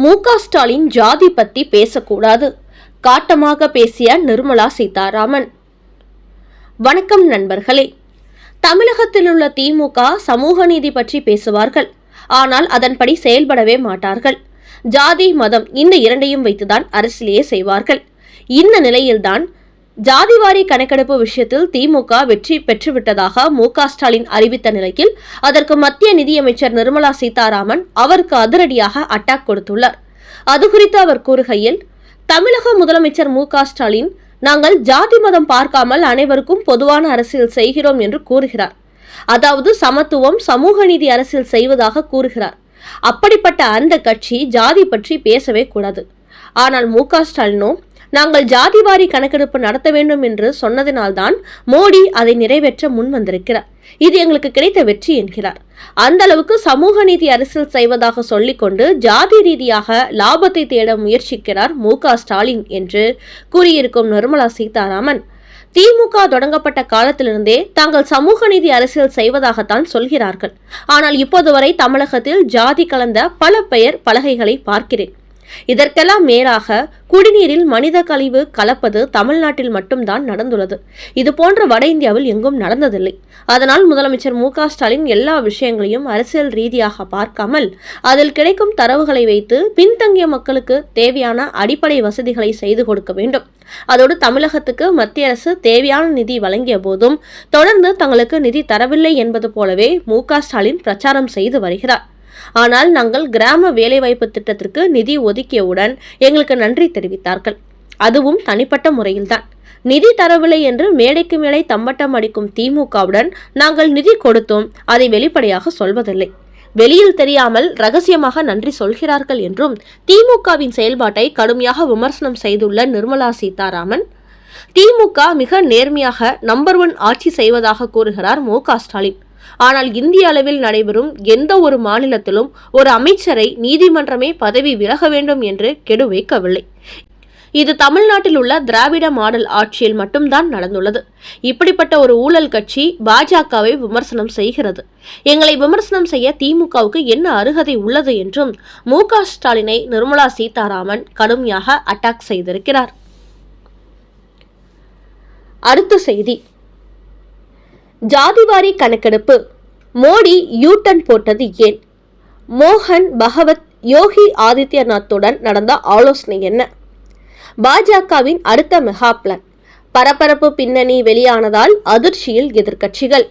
மு க ஸ்டாலின் ஜாதி பத்தி பேசக்கூடாது. காட்டமாக பேசிய நிர்மலா சீதாராமன். வணக்கம் நண்பர்களே. தமிழகத்தில் உள்ள திமுக சமூக நீதி பற்றி பேசுவார்கள். ஆனால் அதன்படி செயல்படவே மாட்டார்கள். ஜாதி மதம் இந்த இரண்டையும் வைத்துதான் அரசியலையே செய்வார்கள். இந்த நிலையில்தான் ஜாதிவாரி கணக்கெடுப்பு விஷயத்தில் திமுக வெற்றி பெற்றுவிட்டதாக மு க ஸ்டாலின் அறிவித்த நிலையில் அதற்கு மத்திய நிதியமைச்சர் நிர்மலா சீதாராமன் அவருக்கு அதிரடியாக அட்டாக் கொடுத்துள்ளார். அது குறித்து அவர் கூறுகையில் தமிழக முதலமைச்சர் மு க ஸ்டாலின் நாங்கள் ஜாதி மதம் பார்க்காமல் அனைவருக்கும் பொதுவான அரசியல் செய்கிறோம் என்று கூறுகிறார். அதாவது சமத்துவம் சமூக நீதி அரசியல் செய்வதாக கூறுகிறார். அப்படிப்பட்ட அந்த கட்சி ஜாதி பற்றி பேசவே கூடாது. ஆனால் மு க ஸ்டாலினோ நாங்கள் ஜாதிவாரி கணக்கெடுப்பு நடத்த வேண்டும் என்று சொன்னதினால்தான் மோடி அதை நிறைவேற்ற முன் வந்திருக்கிறார். இது எங்களுக்கு கிடைத்த வெற்றி என்கிறார். அந்த அளவுக்கு சமூக நீதி அரசியல் செய்வதாக சொல்லிக்கொண்டு ஜாதி ரீதியாக லாபத்தை தேட முயற்சிக்கிறார் மு ஸ்டாலின் என்று கூறியிருக்கும் நிர்மலா சீதாராமன். திமுக தொடங்கப்பட்ட காலத்திலிருந்தே தாங்கள் சமூக நீதி அரசியல் செய்வதாகத்தான் சொல்கிறார்கள். ஆனால் இப்போது வரை தமிழகத்தில் ஜாதி கலந்த பல பெயர் பலகைகளை பார்க்கிறேன். இதற்கெல்லாம் மேலாக குடிநீரில் மனித கழிவு கலப்பது தமிழ்நாட்டில் மட்டும்தான் நடந்துள்ளது. இது போன்ற வட இந்தியாவில் எங்கும் நடந்ததில்லை. அதனால் முதலமைச்சர் மு ஸ்டாலின் எல்லா விஷயங்களையும் அரசியல் ரீதியாக பார்க்காமல் அதில் கிடைக்கும் தரவுகளை வைத்து பின்தங்கிய மக்களுக்கு தேவையான அடிப்படை வசதிகளை செய்து கொடுக்க வேண்டும். அதோடு தமிழகத்துக்கு மத்திய அரசு தேவையான நிதி வழங்கிய போதும் தொடர்ந்து தங்களுக்கு நிதி தரவில்லை என்பது போலவே மு ஸ்டாலின் பிரச்சாரம் செய்து வருகிறார். ஆனால் நாங்கள் கிராம வேலைவாய்ப்பு திட்டத்திற்கு நிதி ஒதுக்கியவுடன் எங்களுக்கு நன்றி தெரிவித்தார்கள். அதுவும் தனிப்பட்ட முறையில்தான். நிதி தரவில்லை என்று மேடைக்கு மேடை தம்பட்டம் அடிக்கும் திமுகவுடன் நாங்கள் நிதி கொடுத்தோம் அதை வெளிப்படையாக சொல்வதில்லை. வெளியில் தெரியாமல் ரகசியமாக நன்றி சொல்கிறார்கள் என்றும் திமுகவின் செயல்பாட்டை கடுமையாக விமர்சனம் செய்துள்ள நிர்மலா சீதாராமன் திமுக மிக நேர்மையாக நம்பர் ஒன் ஆட்சி செய்வதாக கூறுகிறார் மு க ஸ்டாலின். ஆனால் இந்திய அளவில் நடைபெறும் எந்த ஒரு மாநிலத்திலும் ஒரு அமைச்சரை நீதிமன்றமே பதவி விலக வேண்டும் என்று கெடு வைக்கவில்லை இது தமிழ்நாட்டில் உள்ள திராவிட மாடல் ஆட்சியில் மட்டும்தான் நடந்துள்ளது. இப்படிப்பட்ட ஒரு ஊழல் கட்சி பாஜகவை விமர்சனம் செய்கிறது. எங்களை விமர்சனம் செய்ய திமுகவுக்கு என்ன அருகதை உள்ளது என்றும் மு க ஸ்டாலினை நிர்மலா சீதாராமன் கடுமையாக அட்டாக் செய்திருக்கிறார். அடுத்த செய்தி. ஜாதிவாரி கணக்கெடுப்பு. மோடி யூட்டன் போட்டது ஏன்? மோகன் பகவத் யோகி ஆதித்யநாத்துடன் நடந்த ஆலோசனை என்ன? பாஜகவின் அடுத்த மெகா பிளான். பரபரப்பு பின்னணி வெளியானதால் அதிர்ச்சியில் எதிர்க்கட்சிகள்.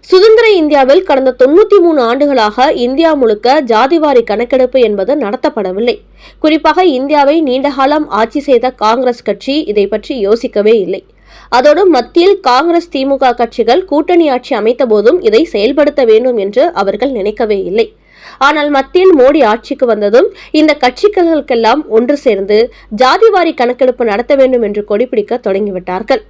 சுதந்திர இந்தியாவில் கடந்த தொண்ணூத்தி மூணு ஆண்டுகளாக இந்தியா முழுக்க ஜாதிவாரி கணக்கெடுப்பு என்பது நடத்தப்படவில்லை. குறிப்பாக இந்தியாவை நீண்டகாலம் ஆட்சி செய்த காங்கிரஸ் கட்சி இதை பற்றி யோசிக்கவே இல்லை. அதோடு மத்தியில் காங்கிரஸ் திமுக கட்சிகள் கூட்டணி ஆட்சி அமைத்த போதும் இதை செயல்படுத்த வேண்டும் என்று அவர்கள் நினைக்கவே இல்லை. ஆனால் மத்தியில் மோடி ஆட்சிக்கு வந்ததும் இந்த கட்சிகளுக்கெல்லாம் ஒன்று சேர்ந்து ஜாதிவாரி கணக்கெடுப்பு நடத்த வேண்டும் என்று கொடிபிடிக்க தொடங்கிவிட்டார்கள்.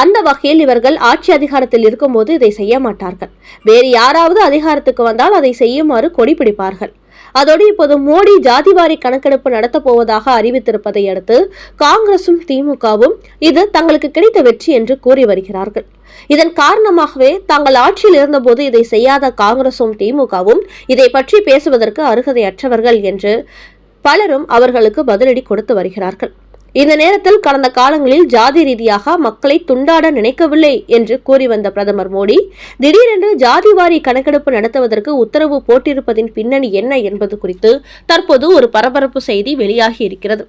அந்த வகையில் இவர்கள் ஆட்சி அதிகாரத்தில் இருக்கும்போது இதை செய்ய மாட்டார்கள். வேறு யாராவது அதிகாரத்துக்கு வந்தால் அதை செய்யுமாறு கொடி பிடிப்பார்கள் அதோடு இப்போது மோடி ஜாதிவாரி கணக்கெடுப்பு நடத்தப் போவதாக அறிவித்திருப்பதை அடுத்து காங்கிரசும் திமுகவும் இது தங்களுக்கு கிடைத்த வெற்றி என்று கூறி வருகிறார்கள். இதன் காரணமாகவே தாங்கள் ஆட்சியில் இருந்தபோது இதை செய்யாத காங்கிரசும் திமுகவும் இதை பற்றி பேசுவதற்கு அருகதையற்றவர்கள் என்று பலரும் அவர்களுக்கு பதிலடி கொடுத்து வருகிறார்கள். இந்த நேரத்தில் கடந்த காலங்களில் ஜாதி ரீதியாக மக்களை துண்டாட நினைக்கவில்லை என்று கூறி வந்த பிரதமர் மோடி திடீரென்று ஜாதிவாரி கணக்கெடுப்பு நடத்துவதற்கு உத்தரவு போட்டிருப்பதின் பின்னணி என்ன என்பது குறித்து தற்போது ஒரு பரபரப்பு செய்தி வெளியாகி இருக்கிறது.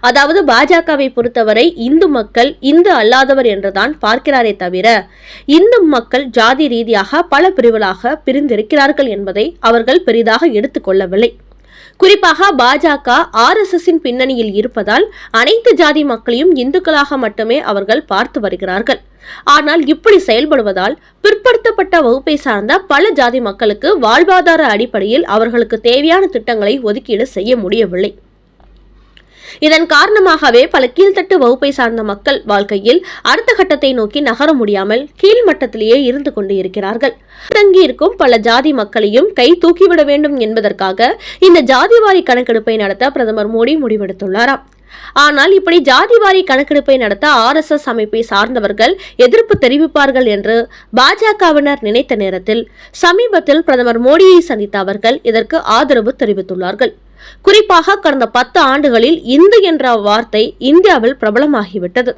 அதாவது பாஜகவை பொறுத்தவரை இந்து மக்கள் இந்து அல்லாதவர் என்றுதான் பார்க்கிறாரே தவிர இந்து மக்கள் ஜாதி ரீதியாக பல பிரிவுகளாக பிரிந்திருக்கிறார்கள் என்பதை அவர்கள் பெரிதாக எடுத்துக்கொள்ளவில்லை குறிப்பாக பாஜக ஆர்எஸ்எஸின் பின்னணியில் இருப்பதால் அனைத்து ஜாதி மக்களையும் இந்துக்களாக மட்டுமே அவர்கள் பார்த்து வருகிறார்கள். ஆனால் இப்படி செயல்படுவதால் பிற்படுத்தப்பட்ட வகுப்பை சார்ந்த பல ஜாதி மக்களுக்கு வாழ்வாதார அடிப்படையில் அவர்களுக்கு தேவையான திட்டங்களை ஒதுக்கீடு செய்ய முடியவில்லை. இதன் காரணமாகவே பல கீழ்த்தட்டு வகுப்பை சார்ந்த மக்கள் வாழ்க்கையில் அடுத்த கட்டத்தை நோக்கி நகர முடியாமல் கீழ்மட்டத்திலேயே இருந்து கொண்டு இருக்கிறார்கள். தங்கியிருக்கும் பல ஜாதி மக்களையும் கை தூக்கிவிட வேண்டும் என்பதற்காக இந்த ஜாதிவாரி கணக்கெடுப்பை நடத்த பிரதமர் மோடி முடிவெடுத்துள்ளாராம். ஆனால் இப்படி ஜாதிவாரி கணக்கெடுப்பை நடத்த ஆர்எஸ்எஸ் அமைப்பை சார்ந்தவர்கள் எதிர்ப்பு தெரிவிப்பார்கள் என்று பாஜகவினர் நினைத்த நேரத்தில் சமீபத்தில் பிரதமர் மோடியை சந்தித்த அவர்கள் இதற்கு ஆதரவு தெரிவித்துள்ளார்கள். குறிப்பாக கடந்த பத்து ஆண்டுகளில் இந்து என்ற வார்த்தை இந்தியாவில் பிரபலமாகிவிட்டது.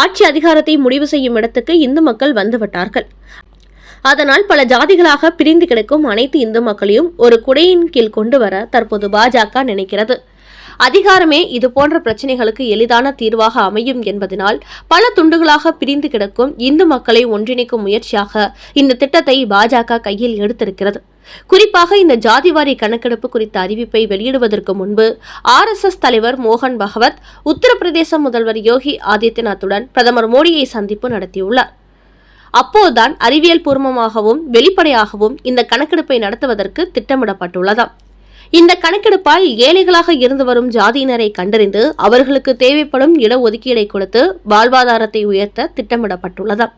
ஆட்சி அதிகாரத்தை முடிவு செய்யும் இடத்துக்கு இந்து மக்கள் வந்துவிட்டார்கள். அதனால் பல ஜாதிகளாக பிரிந்து கிடக்கும் அனைத்து இந்து மக்களையும் ஒரு குடையின் கீழ் கொண்டு வர தற்போது பாஜக நினைக்கிறது. அதிகாரமே இது போன்ற பிரச்சனைகளுக்கு எளிதான தீர்வாக அமையும் என்பதனால் பல துண்டுகளாக பிரிந்து கிடக்கும் இந்து மக்களை ஒன்றிணைக்கும் முயற்சியாக இந்த திட்டத்தை பாஜக கையில் எடுத்திருக்கிறது. குறிப்பாக இந்த ஜாதிவாரி கணக்கெடுப்பு குறித்த அறிவிப்பை வெளியிடுவதற்கு முன்பு ஆர்எஸ்எஸ் தலைவர் மோகன் பகவத் உத்தரப்பிரதேச முதல்வர் யோகி ஆதித்யநாத்துடன் பிரதமர் மோடியை சந்திப்பு நடத்தியுள்ளார். அப்போதுதான் அறிவியல் பூர்வமாகவும் வெளிப்படையாகவும் இந்த கணக்கெடுப்பை நடத்துவதற்கு திட்டமிடப்பட்டுள்ளதாம். இந்த கணக்கெடுப்பால் ஏழைகளாக இருந்து வரும் ஜாதியினரை கண்டறிந்து அவர்களுக்கு தேவைப்படும் இடஒதுக்கீடை கொடுத்து வாழ்வாதாரத்தை உயர்த்த திட்டமிடப்பட்டுள்ளதாம்.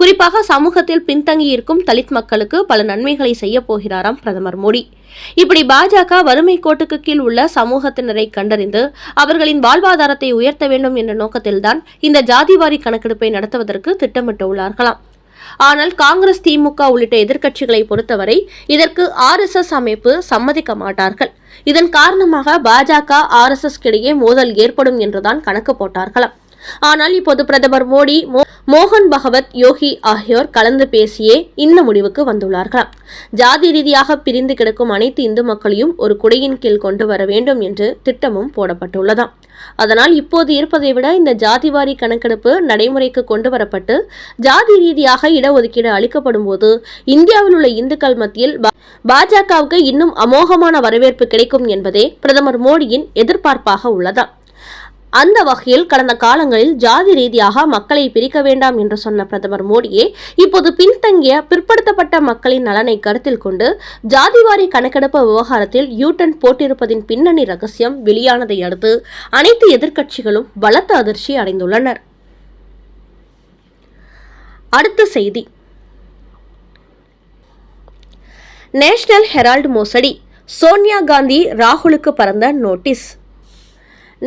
குறிப்பாக சமூகத்தில் பின்தங்கியிருக்கும் தலித் மக்களுக்கு பல நன்மைகளை செய்ய போகிறாராம் பிரதமர் மோடி. இப்படி பாஜக வறுமை கோட்டுக்கு கீழ் உள்ள சமூகத்தினரை கண்டறிந்து அவர்களின் வாழ்வாதாரத்தை உயர்த்த வேண்டும் என்ற நோக்கத்தில்தான் இந்த ஜாதிவாரி கணக்கெடுப்பை நடத்துவதற்கு திட்டமிட்டுள்ளார்களாம். ஆனால் காங்கிரஸ் திமுக உள்ளிட்ட எதிர்க்கட்சிகளை பொறுத்தவரை இதற்கு ஆர்எஸ்எஸ் அமைப்பு சம்மதிக்க மாட்டார்கள். இதன் காரணமாக பாஜக ஆர்எஸ்எஸ் கிடையே மோதல் ஏற்படும் என்றுதான் கணக்கு போட்டார்களாம். ஆனால் இப்போது பிரதமர் மோடி மோகன் பகவத் யோகி ஆகியோர் கலந்து பேசியே இந்த முடிவுக்கு வந்துள்ளார்களாம். ஜாதி ரீதியாக பிரிந்து கிடக்கும் அனைத்து இந்து மக்களையும் ஒரு குடையின் கீழ் கொண்டு வர வேண்டும் என்று திட்டமும் போடப்பட்டுள்ளதாம். அதனால் இப்போது இருப்பதை விட இந்த ஜாதிவாரி கணக்கெடுப்பு நடைமுறைக்கு கொண்டு வரப்பட்டு ஜாதி ரீதியாக இடஒதுக்கீடு அளிக்கப்படும் போது இந்தியாவில் உள்ள இந்துக்கள் மத்தியில் பாஜகவுக்கு இன்னும் அமோகமான வரவேற்பு கிடைக்கும் என்பதே பிரதமர் மோடியின் எதிர்பார்ப்பாக உள்ளதா அந்த வகையில் கடந்த காலங்களில் ஜாதி ரீதியாக மக்களை பிரிக்க வேண்டாம் என்று சொன்ன பிரதமர் மோடியே இப்போது பின்தங்கிய பிற்படுத்தப்பட்ட மக்களின் நலனை கருத்தில் கொண்டு ஜாதிவாரி கணக்கெடுப்பு விவகாரத்தில் யூட்டன் போட்டிருப்பதின் பின்னணி ரகசியம் வெளியானதை அடுத்து அனைத்து எதிர்க்கட்சிகளும் பலத்த அதிர்ச்சி அடைந்துள்ளனர். அடுத்த செய்தி. நேஷனல் ஹெரால்டு மோசடி சோனியா காந்தி ராகுலுக்கு பறந்த நோட்டீஸ்.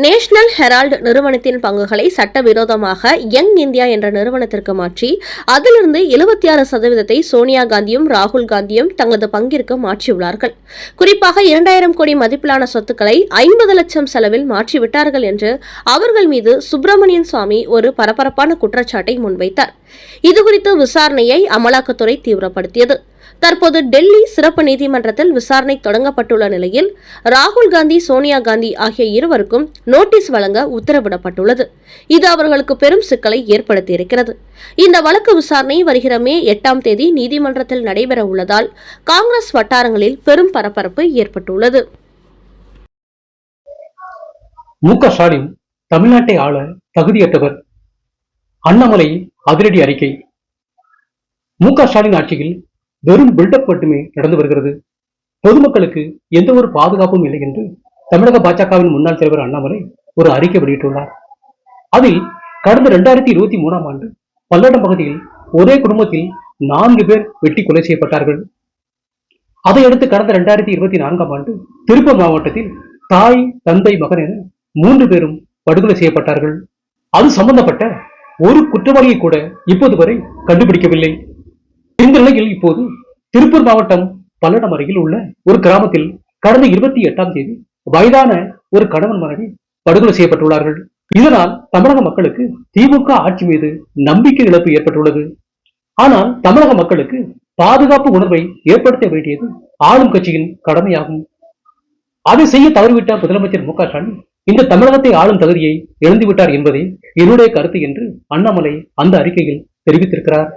நேஷனல் ஹெரால்டு நிறுவனத்தின் பங்குகளை சட்டவிரோதமாக யங் இந்தியா என்ற நிறுவனத்திற்கு மாற்றி அதிலிருந்து எழுபத்தி ஆறு சதவீதத்தை சோனியா காந்தியும் ராகுல் காந்தியும் தங்களது பங்கிற்கு மாற்றியுள்ளார்கள். குறிப்பாக இரண்டாயிரம் கோடி மதிப்பிலான சொத்துக்களை ஐம்பது லட்சம் செலவில் மாற்றிவிட்டார்கள் என்று அவர்கள் மீது சுப்பிரமணியன் சுவாமி ஒரு பரபரப்பான குற்றச்சாட்டை முன்வைத்தார். இதுகுறித்து விசாரணையை அமலாக்கத்துறை தீவிரப்படுத்தியது. தற்போது டெல்லி சிறப்பு நீதிமன்றத்தில் விசாரணை தொடங்கப்பட்டுள்ள நிலையில் ராகுல் காந்தி சோனியா காந்தி ஆகிய இருவருக்கும் நோட்டீஸ் வழங்க உத்தரவிடப்பட்டுள்ளது. இது அவர்களுக்கு பெரும் சிக்கலை ஏற்படுத்தியிருக்கிறது. இந்த வழக்கு விசாரணை வருகிற மே எட்டாம் தேதி நீதிமன்றத்தில் நடைபெற உள்ளதால் காங்கிரஸ் வட்டாரங்களில் பெரும் பரபரப்பு ஏற்பட்டுள்ளது. மு க ஸ்டாலின் தமிழ்நாட்டை ஆள தகுதியற்றவர். அண்ணாமலை அதிரடி அறிக்கை. மு க ஸ்டாலின் ஆட்சியில் வெறும் பில்டப் மட்டுமே நடந்து வருகிறது. பொதுமக்களுக்கு எந்த ஒரு பாதுகாப்பும் இல்லை என்று தமிழக பாஜகவின் முன்னாள் தலைவர் அண்ணாமலை ஒரு அறிக்கை வெளியிட்டுள்ளார். அதில் கடந்த இரண்டாயிரத்தி இருபத்தி மூணாம் ஆண்டு பல்லடம் பகுதியில் ஒரே குடும்பத்தில் நான்கு பேர் வெட்டி கொலை செய்யப்பட்டார்கள். அதையடுத்து கடந்த இரண்டாயிரத்தி இருபத்தி நான்காம் ஆண்டு திருப்பூர் மாவட்டத்தில் தாய் தந்தை மகன் என மூன்று பேரும் படுகொலை செய்யப்பட்டார்கள். அது சம்பந்தப்பட்ட ஒரு குற்றவாளியை கூட இப்போது வரை கண்டுபிடிக்கவில்லை. இந்த நிலையில் இப்போது திருப்பூர் மாவட்டம் பல்லடம் அருகில் உள்ள ஒரு கிராமத்தில் கடந்த இருபத்தி எட்டாம் தேதி வயதான ஒரு கணவன் மனைவி படுகொலை செய்யப்பட்டுள்ளார்கள். இதனால் தமிழக மக்களுக்கு திமுக ஆட்சி மீது நம்பிக்கை இழப்பு ஏற்பட்டுள்ளது. ஆனால் தமிழக மக்களுக்கு பாதுகாப்பு உணர்வை ஏற்படுத்த வேண்டியது ஆளும் கட்சியின் கடமையாகும். அதை செய்ய தவறிவிட்ட முதலமைச்சர் மு க ஸ்டாலின் இந்த தமிழகத்தை ஆளும் தகுதியை இழந்துவிட்டார் என்பதே என்னுடைய கருத்து என்று அண்ணாமலை அந்த அறிக்கையில் தெரிவித்திருக்கிறார்.